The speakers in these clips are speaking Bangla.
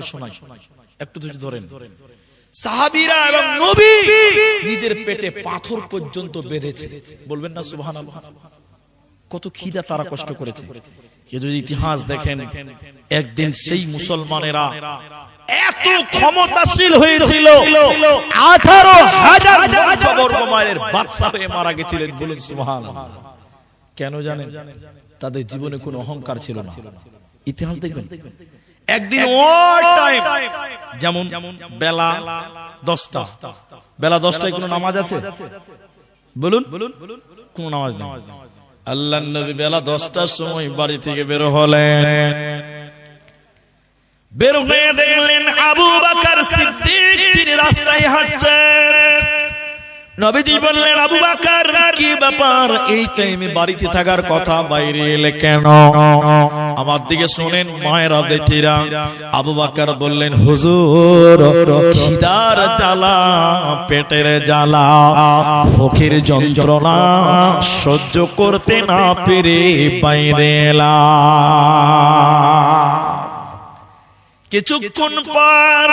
শোনাই। একটু ধৈর্য ধরেন। সাহাবীরা এবং নবী নিজের পেটে পাথর পর্যন্ত বেঁধেছে। বলবেন না সুবহানাল্লাহ। কত খিদা তারা কষ্ট করেছে। যদি ইতিহাস দেখেন একদিন সেই মুসলমানেরা এত ক্ষমতাশীল হয়েছিল। আঠারো হাজার বাদশা হয়ে মারা গেছিলেন বলুন কেন জানেন? তাদের জীবনে কোনো অহংকার ছিল না। ইতিহাস দেখবেন? একদিন অল টাইম যেমন বেলা দশটা। বেলা দশটায় কোনো নামাজ আছে? বলুন। কোন নামাজ নেই। আল্লাহ নবী বেলা দশটার সময় বাড়ি থেকে বের হলেন। বের হয়ে দেখলেন আবু বাকার সিদ্দিক তিনি রাস্তায় হাঁটছেন। নবীজি বললেন আবু বাকার কি ব্যাপার? এই টাইমে বাড়িতে থাকার কথা বাইরে এলে কেন? আমার দিকে শোনেন মায়েরা বেটিরা আবু বাকার বললেন হুজুর খিদার জ্বালা পেটের জ্বালা ভোখের যন্ত্রণা সহ্য করতে না পেরে বাইরে এলাম কিছুক্ষণ পর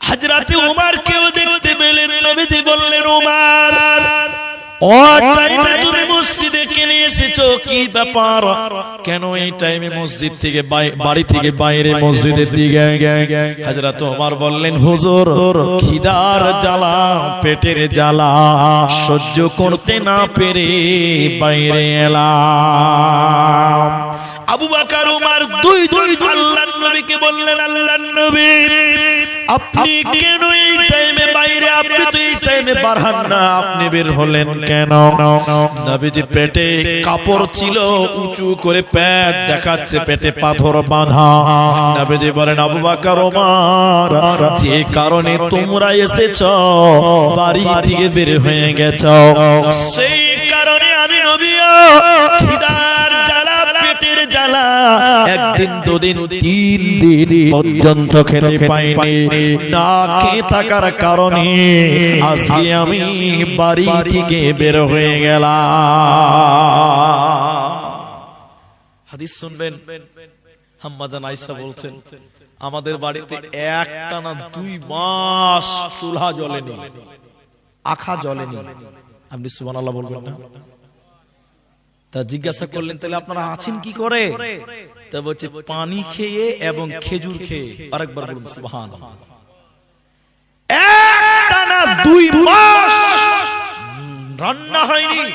হাজরাতে উমার কেউ দেখতে বললেন, উমার টাইমে তুমি মসজিদে কেনে কি ব্যাপার? কেন এই টাইমে মসজিদ থেকে বাড়ি থেকে বাইরে মসজিদের দিকে? হাজরাত ওমর বললেন, হুজুর, খিদার জ্বালা, পেটের জ্বালা, সহ্য করতে না পেরে বাইরে এলাম। আবু বাকার, উমার দুই দুই আল্লাহর নবীকে বললেন, আল্লাহর নবী, আপনি কেন এই টাইমে বাইরে? আপনি তো টাইমে বারহান না, আপনি বের হলেন কেন? নবীজি পেটে কাপড় ছিল, উঁচু করে পেট দেখাচ্ছে পেটে পাথর বাঁধা। নবীজি বলেন, আবু বকর, ওমর, যে কারণে তোমরা এসেছ, বাড়ি থেকে বের হয়ে গেছ। সেই কারণে আমি জ্বালা জ্বালা একদিন দুদিন তিন দিন পর্যন্ত খেতে পাইনি না খেয়ে থাকার কারণে আজকে আমি বাড়ি থেকে বের হয়ে গেলাম। হাদিস শুনবেন? আইসা বলছেন আমাদের বাড়িতে একটা না দুই মাস চুলহা জ্বলেনি আখা জ্বলেনি। আপনি সুবহানাল্লাহ বলবেন না? তা জিজ্ঞাসা করলেন তাহলে আপনারা আছেন কি করে? তা বলছে পানি খেয়ে এবং খেজুর খেয়ে। আরেকবার বলুন সুবহান একটানা দুই মাস রান্না হয়নি।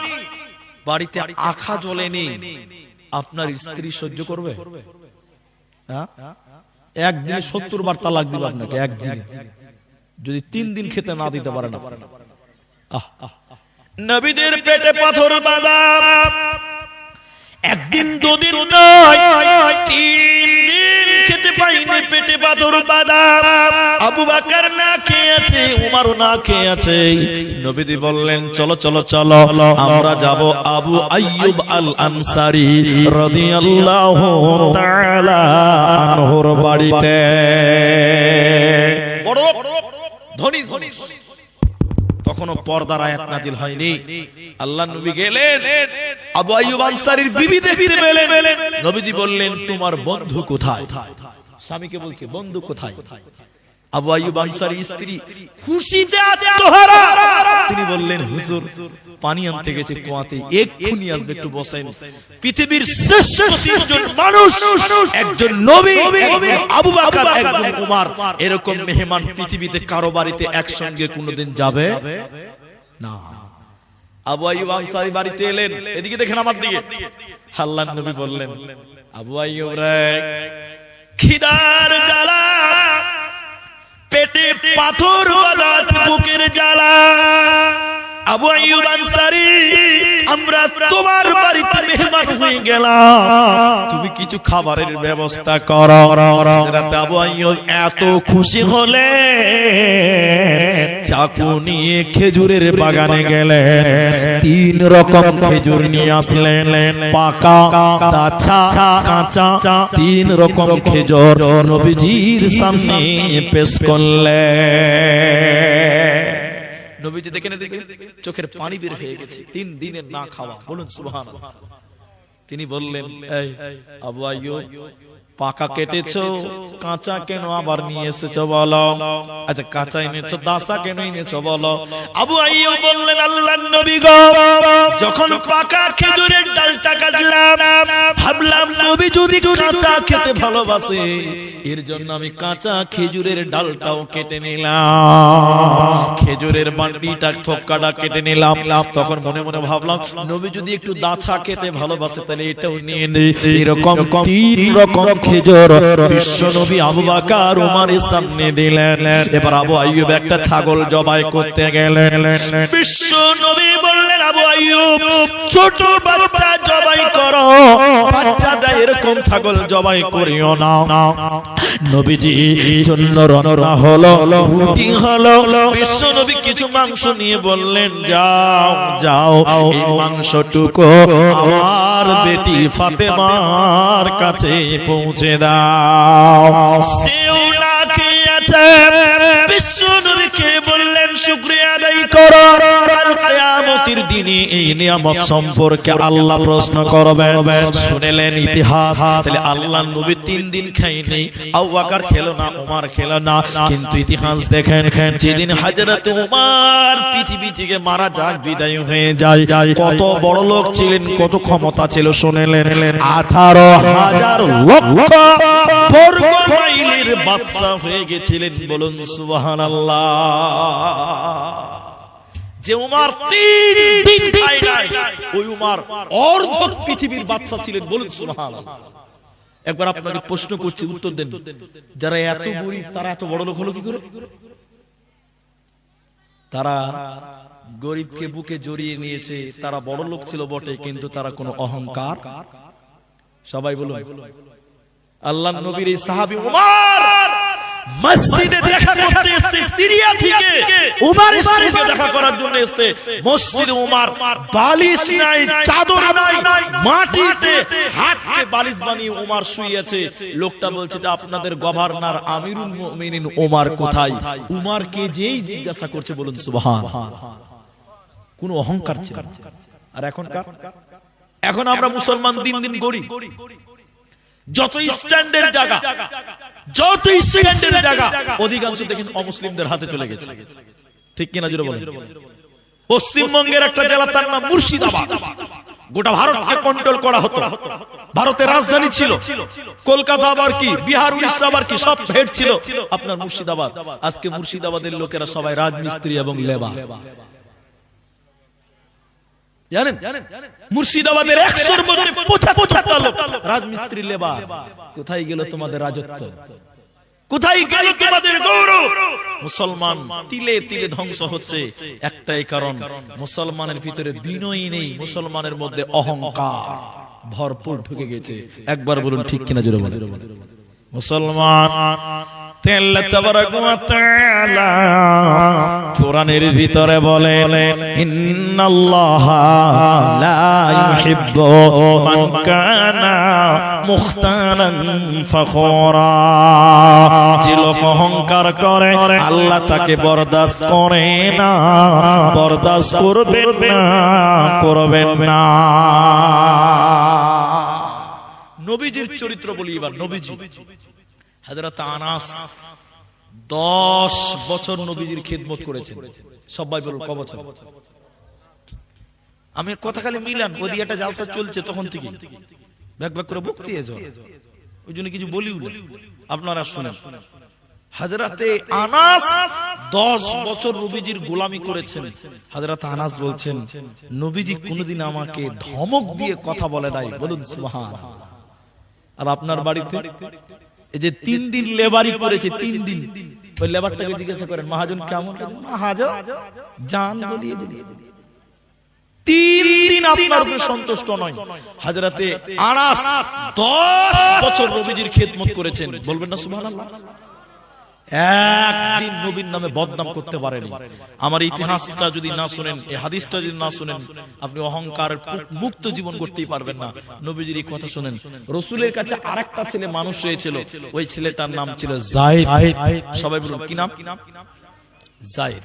বাড়িতে আখা জ্বলেনি। আপনার স্ত্রী সহ্য করবে? হ্যাঁ? একদিনে সত্তর বার তালাক দিবে আপনাকে একদিনে। যদি তিন দিন খেতে না দিতে পারেন আপনি আহ, আহ, আহ। নবীদের পেটে পাথর বাঁধা একদিন দুদিন নয়, তিন দিন খেতে পাইনি পেটে পাথর বাঁধা আবু বাকার না খেয়ে আছে উমারও না খেয়ে আছে নবীদি বললেন, চলো চলো চলো, আমরা যাব আবু আইয়ুব আল আনসারি রাদিয়াল্লাহু তাআলা আনহুর বাড়িতে। তখনও পর্দার আয়াত নাজিল হয়নি। আল্লাহ নবী গেলেন, আবু আইয়ুব আনসারীর বিবি দেখতে পেলেন। নবীজি বললেন, তোমার বন্ধু কোথায়? স্বামীকে বলছে, বন্ধু কোথায়? আবু আইয়ুব আনসারীর স্ত্রী খুশিতে আত্মহারা তিনি বললেন হুজুর পানি আনতে গেছে কুয়াতে এক্ষুনি আসবে একটু বসেন। পৃথিবীর শ্রেষ্ঠ তিনজন মানুষ একজন নবী আবু বকর একজন উমর। এরকম মেহমান পৃথিবীতে কারও বাড়িতে একসঙ্গে কোনোদিন যাবে? না। আবু আনসারী বাড়িতে এলেন। এদিকে দেখেন আমার দিকে। আল্লাহর নবী বললেন আবু রে খিদার জ্বালা পেটে পাথর বাঁধা বুকের জ্বালা। আবু আইয়ুব আনসারী আমরা তোমার বাড়িতে মেহমান হয়ে গেলাম তুমি কিছু খাবারের ব্যবস্থা করো। রাতে আবু আইয়ুব এত খুশি হলে চাকু নিয়ে খেজুরের বাগানে গেলেন তিন রকম খেজুর নিয়ে আসলেন পাকা কাঁচা কাঁচা তিন রকম খেজুর নবীজির সামনে পেশ করলেন। নবীজি দেখেন এদিকে চোখের পানি বের হয়ে গেছে তিন দিনের না খাওয়া বলুন সুবহানাল্লাহ। তিনি বললেন এই আবু আইয়ুব পাকা কেটেছো কাঁচা কেন আবার নিয়ে এসেছ বলো? আচ্ছা কাঁচা এনেছো দাসা কেন এনেছো বলো? আবু আইয়ুব বললেন আল্লাহর নবী গো যখন পাকা খেজুরের ডালটা কাটলাম ভাবলাম নবী যদি কাঁচা খেতে ভালোবাসে এর জন্য আমি কাঁচা খেজুরের ডালটাও কেটে নিলাম। খেজুরের বান্ডিটা থক্কাটা কেটে নিলাম। তখন মনে মনে ভাবলাম, নবী যদি একটু দাছা খেতে ভালোবাসে, তাহলে এটাও নিয়ে নেই। এরকম তিন রকম খেজুর বিশ্ব নবী আবু বাকার ওমরের সামনে দিলেন। এবার আবু আইয়ুব একটা ছাগল জবাই করতে গেলেন। বিশ্ব নবী বললেন ছোট বাচ্চা জবাই করো। বাচ্চাটা এরকম ছাগল জবাই করিও না। নবীজি জন্য রান্না হলো, রুটি হলো। বিশ্ব নবী কিছু মাংস নিয়ে বললেন, যাও যাও, এই মাংসটুকু আমার বেটি ফাতেমার কাছে পৌঁছে দাও। সেও না খেয়েছে। বিশ্ব নবীকে করো। কাল কিয়ামতের দিনে এই নিয়ামত সম্পর্কে আল্লাহ প্রশ্ন শুনেলেন ইতিহাস, তাহলে নবী তিন দিন খেলো না, উমার খেলো না। কিন্তু ইতিহাস দেখেন, যেদিন হযরত উমার পৃথিবী থেকে মারা যাক, বিদায় হয়ে যায়। কত বড় লোক ছিলেন, কত ক্ষমতা ছিল, শুনেলেন। আঠারো হাজার লক্ষ বর্গ মাইলের বাদশা হয়ে গেছিলেন বলুন সুবহানাল্লাহ। যে উমার তিন দিন খায় নাই, ওই উমার অর্ধ পৃথিবীর বাদশা ছিলেন, বলুন সুবহানাল্লাহ। একবার আপনাকে প্রশ্ন করছি, উত্তর দেন। যারা এত গরিব, তারা এত বড় লোক হলো কি করে? তারা গরিবকে বুকে জড়িয়ে নিয়েছে, তারা বড় লোক ছিল বটে, কিন্তু তারা কোনো অহংকার? সবাই বলুন। আল্লাহ নবীর এই সাহাবী উমার মসজিদে দেখা করতে এসেছে সিরিয়া থেকে। উমারের সঙ্গে দেখা করার জন্য এসেছে। মসজিদে উমার বালিশ নাই চাদর নাই মাটিতে হাতকে বালিশ বানিয়ে উমার শুয়েছে লোকটা বলছে যে আপনাদের গভর্নর আমিরুল মুমিনিন উমার কোথায়? উমারকে যেই জিজ্ঞাসা করছে বলুন সুবহান কোনো অহংকার ছিল আর এখনকার? এখন আমরা মুসলমান দিন দিন গরিব যত স্ট্যান্ডের জায়গা যত স্ট্যান্ডের জায়গা অধিকাংশ দেখেন অমুসলিমদের হাতে চলে গেছে। ঠিক কিনা জুড়ে বলেন? পশ্চিমবঙ্গের একটা জেলা, তার নাম মুর্শিদাবাদ। গোটা ভারতকে কন্ট্রোল করা হতো। ভারতের রাজধানী ছিল। কলকাতা আবার কি? বিহার, উড়িষ্যা আবার কি? সব ভেট ছিল। আপনার মুর্শিদাবাদ। আজকে মুর্শিদাবাদের লোকেরা সবাই রাজমিস্ত্রি এবং লেবার। জানেন? মুর্শিদাবাদের একশোর মধ্যে রাজমিস্ত্রি লেবার। কোথায় গেল তোমাদের রাজত্ব? কোথায় গেল তোমাদের গৌরব? মুসলমান তিলে তিলে ধ্বংস হচ্ছে। একটাই কারণ, মুসলমানের ভিতরে বিনয়ী নেই, মুসলমানের মধ্যে অহংকার ভরপুর ঢুকে গেছে। একবার বলুন ঠিক কিনা জোরে বলেন। মুসলমান কোরআনের ভিতরে বলেন যে লোক অহংকার করে, আল্লাহ তাকে বরদাস্ত করে না, বরদাস্ত করবেন না করবেন না। নবীজির চরিত্র বলি এবার, নবীজি। হাজরত আনাস দশ বছর নবীজির খেদমত করেছেন। সবাই বলুন ক বছর? আমি কথা খালি মিলান, ওই একটা জালসা চলছে তখন থেকে ব্যাক ব্যাক করে বক্তি ওই জন্য কিছু বলিও না। আপনারা শুনেন। হাজরাতে আনাস দশ বছর নবীজির গোলামি করেছেন। হাজরাত আনাস বলছেন, নবীজি কোনোদিন আমাকে ধমক দিয়ে কথা বলে নাই। বলুন সুবহান আর আপনার বাড়িতে? এই যে তিন দিন লেবারি করেছে তিন দিন। ওই লেবারটাকে জিজ্ঞাসা করেন মহাজন কেমন? মহাজন জান তিন দিন আপনার উপরে সন্তুষ্ট নয়। হাজরাতে আড়াস দশ বছর রবিজির খেদমত করেছেন। বলবেন না সুবহানাল্লাহ। একদিন নবীর নামে বদনাম করতে পারেনি। আমার ইতিহাসটা যদি না শুনেন, এই হাদিসটা যদি না শুনেন, আপনি অহংকার মুক্ত জীবন করতেই পারবেন না। নবীজির কথা শুনেন। রসুলের কাছে আরেকটা ছেলে মানুষ হয়েছিল। ওই ছেলেটার নাম ছিল জায়েদ। সবাই বলুন, কি নাম? জায়েদ।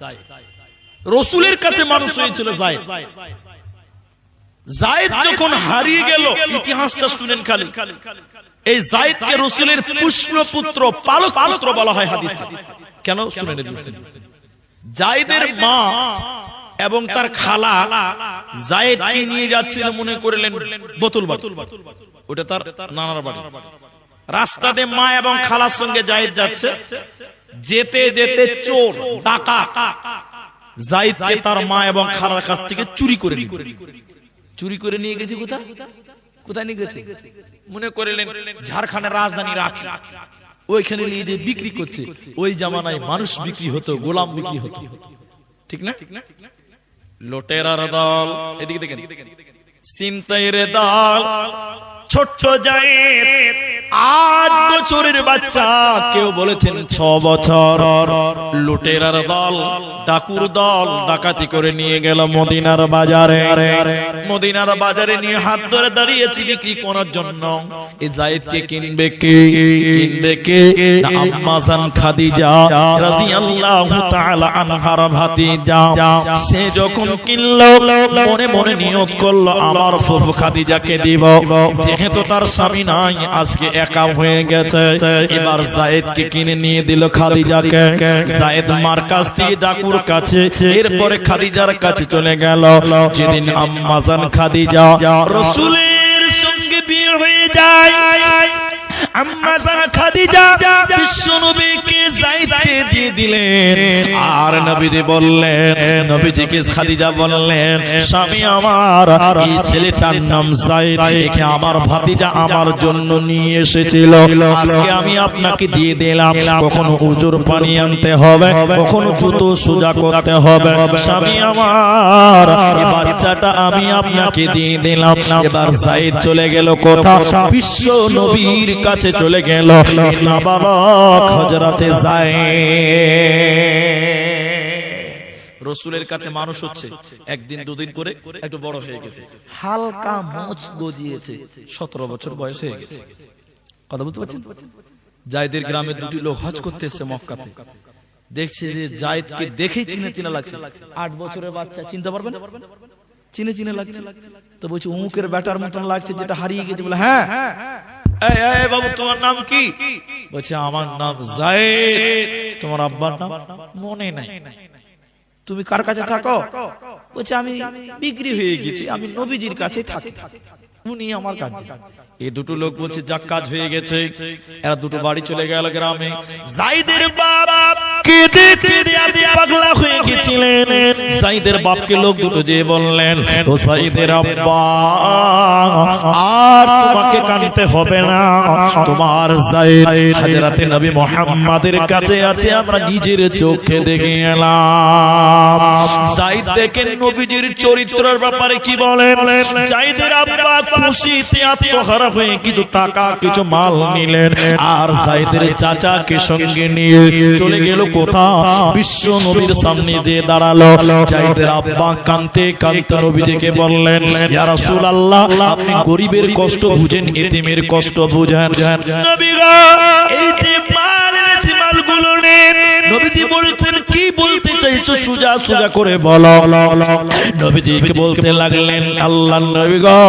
রসুলের কাছে মানুষ হয়েছিল জায়েদ। জায়েদ যখন হারিয়ে গেল, ইতিহাসটা শুনেন খালি। এই জায়েদকে রসুলের পুষ্ণ পুত্র, পালক পুত্র বলা হয় হাদিসে। কেন? শুনে জায়েদের মা এবং তার খালা জায়েদকে নিয়ে যাচ্ছিল, মনে করলেন বোতল বাটুল ওটা তার নানার বাড়ি। রাস্তাতে মা এবং খালার সঙ্গে জায়েদ যাচ্ছে। যেতে যেতে চোর, ডাকাত জায়েদকে তার মা এবং খালার কাছ থেকে চুরি করে চুরি করে নিয়ে গেছে কোথায়? কোথায় নিয়ে গেছে? মনে করলেন, ঝাড়খণ্ডের রাজধানী রাখি। ওইখানে নিয়ে বিক্রি করছে। ওই জামানায় মানুষ বিক্রি হতো, গোলাম বিক্রি হতো। ঠিক না? লোটেরার দল, এদিকে দেখেন। সিনতাইরে দল, ছোট্ট জায়েদ আট বছরের বাচ্চা। কেউ বলেছেন ছ বছর। লুটেরার দল, ডাকুর দল ডাকাতি করে নিয়ে গেল মদিনার বাজারে। মদিনার বাজারে নিয়ে হাত ধরে দাঁড়িয়েছি বিক্রি করার জন্য। এই কিনবে কে? কিনবে কে? আম্মাজান খাদিজা তাআলা আনহার সে যখন মনে মনে নিয়ত করল, আমার ফুফু খাদিজাকে দিব। যেহেতু তার স্বামী নাই, আজকে একা হয়ে গেছে। এবার জায়েদকে কিনে নিয়ে দিল খাদিজাকে। জায়েদ মার কাছ থেকে ডাকুর কাছে, এরপরে খাদিজার কাছে চলে গেল। যেদিন আম্মাজান খাদিজা রসুলের সঙ্গে বিয়ে হয়ে যায় আম্মাজান খাদিজা বিশ্বনবীকে জায়েদকে দিয়ে দিলেন। আর নবীজি বললেন নবীজিকে খাদিজা বললেন স্বামী আমার এই ছেলেটার নাম একে আমার ভাতিজা আমার জন্য নিয়ে এসেছিল। আজকে আমি আপনাকে দিয়ে দিলাম কখনো উজুর পানি আনতে হবে কখনো জুতো সোজা করতে হবে। স্বামী আমার এই বাচ্চাটা আমি আপনাকে দিয়ে দিলাম। এবার জায়েদ চলে গেল কোথা বিশ্ব নবীর কাছে চলে গেল। হজরতে যায় রসুলের কাছে মানুষ হচ্ছে, একদিন দুদিন করে একটু বড় হয়ে গেছে। হালকা মোচ গজিয়েছে, সতেরো বছর বয়স হয়ে গেছে। কথা বুঝতে পারছেন? জায়দের গ্রামে দুটি লোক হজ করতে এসছে মক্কাতে। দেখছে যে জায়দকে দেখেই চিনে চিনে লাগছে। আট বছরের বাচ্চা, চিনতে পারবেন? চিনে চিনে লাগছে। তো বলছে উমুকের ব্যাটার মতন লাগছে যেটা হারিয়ে গেছে। বলে হ্যাঁ বাবু, তোমার নাম কি? বলছে, আমার নাম জায়েদ। তোমার আব্বার নাম মনে নাই। তুমি কার কাছে থাকো? বলছে, আমি বিক্রি হয়ে গেছি, আমি নবীজির কাছে থাকি। উনি আমার কাছে এই দুটো লোক বলছে যাক কাজ হয়ে গেছে। এরা দুটো বাড়ি চলে গেল গ্রামে। জাইদের বাপ কেঁদে কেঁদে আপনি পাগলা হয়ে গেছিলেন। সাইদের বাপকে লোক দুটো যে বললেন ও সাইদের আব্বা আর তোমাকে কানতে হবে না। তোমার জাইদ হাজরাতে নবী মোহাম্মদের কাছে আছে আমরা নিজের চোখে দেখে এলাম জাইদ দেখেন নবীজির চরিত্রের ব্যাপারে কি বলেন? জাইদের আব্বা খুশিতে হয়ে কিছু টাকা, কিছু মাল নিলেন। আর চাচাকে সঙ্গে নিয়ে চলে গেল কোথা বিশ্ব নবীর সামনে দিয়ে দাঁড়াল। জাইদের আব্বা বললেন, ইয়া আপনি গরিবের কষ্ট বুঝেন, এতিমের কষ্ট বুঝেন। নবী গো, এই যে মাল এনেছি, মালগুলো নেন। নবীজি সুজা সুজা করে বলো। নবীজিকে বলতে লাগলেন আল্লাহ নবী গো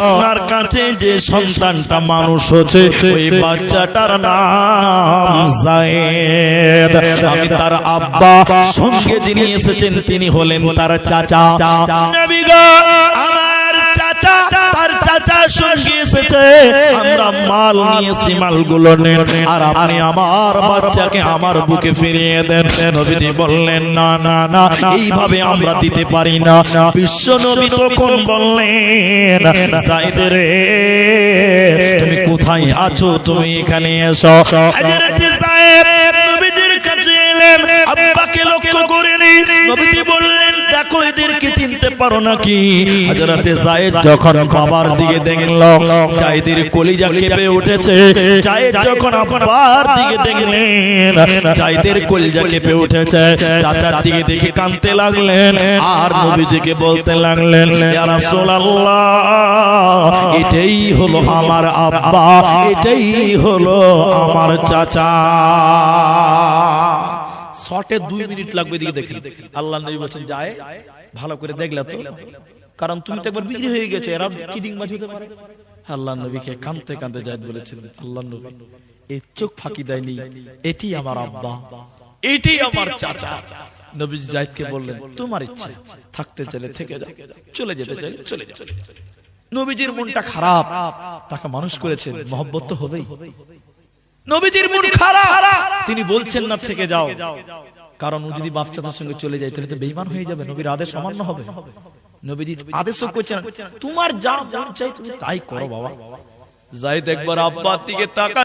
আপনার কাছে যে সন্তানটা মানুষ হচ্ছে ওই বাচ্চাটার নাম জায়েদ। আমি তার আব্বা সঙ্গে যিনি এসেছেন তিনি হলেন তার চাচা। নবী গো আমার চাচা তার চাচা সঙ্গে এসেছে। আমরা মাল নিয়েছি মালগুলো নেন আর আপনি আমার বাচ্চাকে আমার বুকে ফিরিয়ে দেন। নবীজি বললেন না না না এইভাবে আমরা দিতে পারি না। বিশ্ব নবী তখন বললেন সাইদ রে তুমি কোথায় আছো? তুমি এখানে এসো। হাজরতে সাহেব নবীজির এলেন আব্বাকে লক্ষ্য করেনি নবীজি বললেন, দেখো, এদেরকে চিনতে পারো নাকি? হাজরাতে জায়েদ যখন বাবার দিকে জায়েদের কলিজা কেঁপে উঠেছে। জায়েদ যখন আব্বার দিকে দেখলেন জায়েদের কলিজা কেঁপে উঠেছে। চাচার দিকে দেখে কাঁদতে লাগলেন, আর নবীজিকে বলতে লাগলেন, ইয়া রাসূলুল্লাহ, এটাই হলো আমার আব্বা, এটাই হলো আমার চাচা। শর্টে দুই মিনিট লাগবে এদিকে দেখেন। আল্লাহ নবী বলছেন যায় ভালো করে দেখলে তো। কারণ তুমি তো একবার বিক্রি হয়ে গেছো এরা কিডিং বাজ হতে পারে? আল্লাহ নবীকে কানতে কানতে জায়দ বলেছিলেন আল্লাহ নবী এই চোখ ফাঁকি দেয়নি এটি আমার আব্বা এটি আমার চাচা। নবী জায়দকে বললেন তোমার ইচ্ছে থাকতে চাইলে থেকে যাও চলে যেতে চাইলে চলে যাও। নবীজির মনটা খারাপ তাকে মানুষ করেছেন মহব্বত তো হবেই। নবীজির মন খারাপ। তিনি বলছেন না থেকে যাও। কারণ ও যদি বাচ্চাদের সঙ্গে চলে যায় তাহলে তো বেইমান হয়ে যাবে। নবীর আদেশ অমান্য হবে। নবীজি আদেশও করছেন তোমার যা মন চাই তুমি তাই করো বাবা। জাইদ একবার আব্বার দিকে তাকা